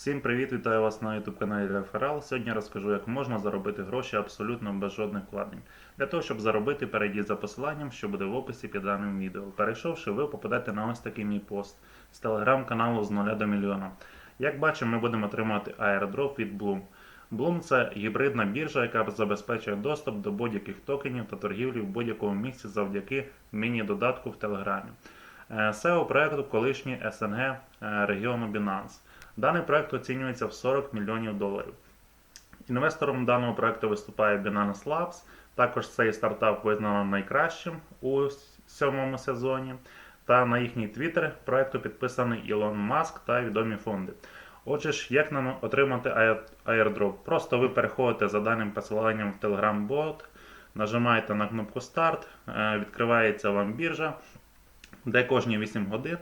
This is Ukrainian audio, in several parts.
Всім привіт, вітаю вас на YouTube каналі Реферал. Сьогодні розкажу, як можна заробити гроші абсолютно без жодних вкладень. Для того, щоб заробити, перейдіть за посиланням, що буде в описі під даним відео. Перейшовши, ви попадете на ось такий мій пост з телеграм-каналу з 0 до мільйона. Як бачимо, ми будемо отримати airdrop від Bloom. Bloom це гібридна біржа, яка забезпечує доступ до будь-яких токенів та торгівлі в будь-якому місці завдяки міні-додатку в Телеграмі. Е, SEO проекту колишній СНГ е, регіону Binance. Даний проект оцінюється в 40 мільйонів доларів. Інвестором даного проекту виступає Binance Labs. Також цей стартап визнано найкращим у сьомому сезоні. Та на їхній твіттер проекту підписаний Ілон Маск та відомі фонди. Отже ж, як нам отримати airdrop? Просто ви переходите за даним посиланням в Telegram бот, нажимаєте на кнопку Старт, е, відкривається вам біржа, де кожні 8 годин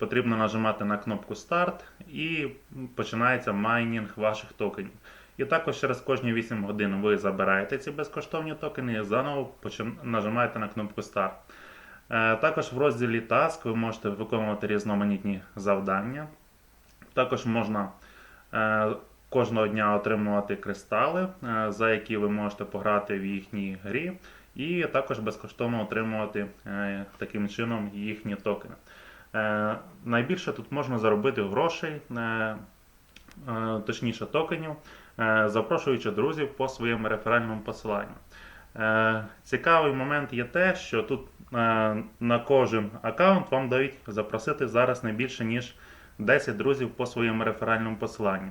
потрібно нажимати на кнопку Старт і починається майнінг ваших токенів. І також через кожні 8 годин ви забираєте ці безкоштовні токени і заново нажимаєте на кнопку Старт. Е, Також в розділі Task ви можете виконувати різноманітні завдання. Також можна е, кожного дня отримувати кристали, е, за які ви можете пограти в їхній грі, і також безкоштовно отримувати таким чином їхні токени. Е, Найбільше тут можна заробити грошей, е, е, точніше токенів, запрошуючи друзів по своєму реферальному посиланню. Цікавий момент є те, що тут на кожен аккаунт вам дають запросити зараз не більше, ніж 10 друзів по своєму реферальному посиланню.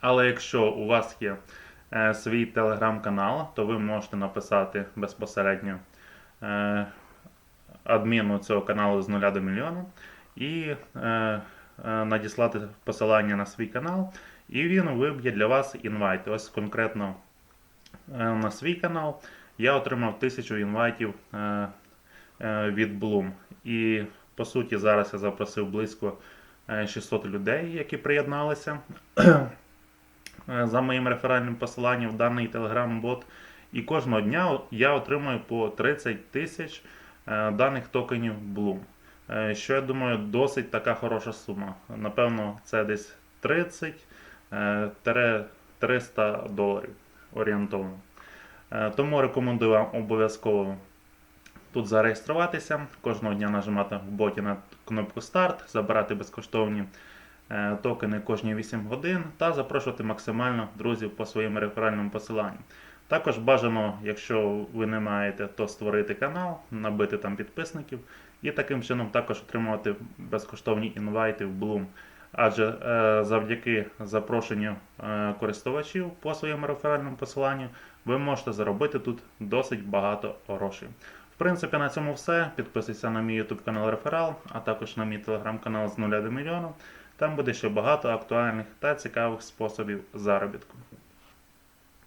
Але якщо у вас є свій телеграм-канал, то ви можете написати безпосередньо адміну цього каналу з 0 до мільйона і е, е, надіслати посилання на свій канал, і він виб'є для вас інвайт. Ось конкретно е, на свій канал я отримав 1000 інвайтів е, е, від Bloom. І по суті, зараз я запросив близько е, 600 людей, які приєдналися е, за моїм реферальним посиланням в даний Telegram-бот. І кожного дня я отримую по 30 тисяч е, даних токенів Bloom. Е, Що я думаю, досить така хороша сума. Напевно, це десь 30-300 доларів орієнтовно. Е, Тому рекомендую вам обов'язково тут зареєструватися, кожного дня нажимати в боті на кнопку Старт, забирати безкоштовні е, токени кожні 8 годин та запрошувати максимально друзів по своєму реферальному посиланню. Також бажано, якщо ви не маєте, то створити канал, набити там підписників і таким чином також отримувати безкоштовні інвайти в Bloom. Адже е, завдяки запрошенню е, користувачів по своєму реферальному посиланню ви можете заробити тут досить багато грошей. В принципі, на цьому все. Підписуйся на мій YouTube канал Реферал, а також на мій телеграм-канал з 0 до мільйона. Там буде ще багато актуальних та цікавих способів заробітку.